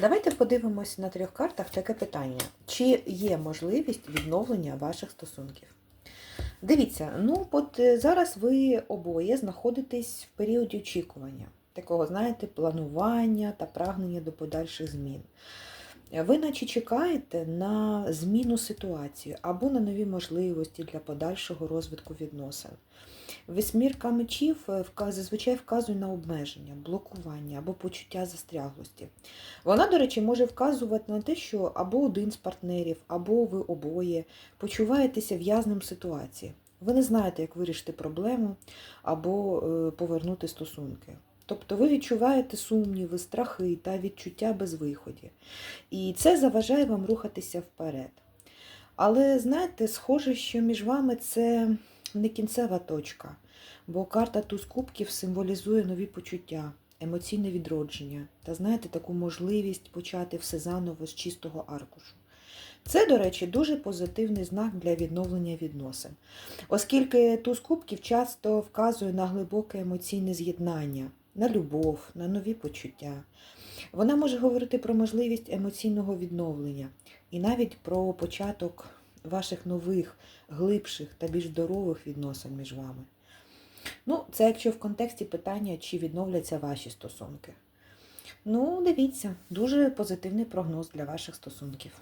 Давайте подивимось на трьох картах таке питання. Чи є можливість відновлення ваших стосунків? Дивіться, ну от е, зараз ви обоє знаходитесь в періоді очікування, такого, знаєте, планування та прагнення до подальших змін. Ви наче чекаєте на зміну ситуації або на нові можливості для подальшого розвитку відносин. Вісьмірка мечів е, зазвичай вказує на обмеження, блокування або почуття застряглості. Вона, до речі, може вказувати на те, що або один з партнерів, або ви обоє почуваєтеся в'язним ситуації. Ви не знаєте, як вирішити проблему або е, повернути стосунки. Тобто ви відчуваєте сумніви, страхи та відчуття безвиході. І це заважає вам рухатися вперед. Але знаєте, схоже, що між вами це не кінцева точка, бо карта туз кубків символізує нові почуття, емоційне відродження та, знаєте, таку можливість почати все заново з чистого аркушу. Це, до речі, дуже позитивний знак для відновлення відносин, оскільки туз кубків часто вказує на глибоке емоційне з'єднання, на любов, на нові почуття. Вона може говорити про можливість емоційного відновлення і навіть про початок ваших нових, глибших та більш здорових відносин між вами. Ну, це якщо в контексті питання, чи відновляться ваші стосунки. Ну, дивіться, дуже позитивний прогноз для ваших стосунків.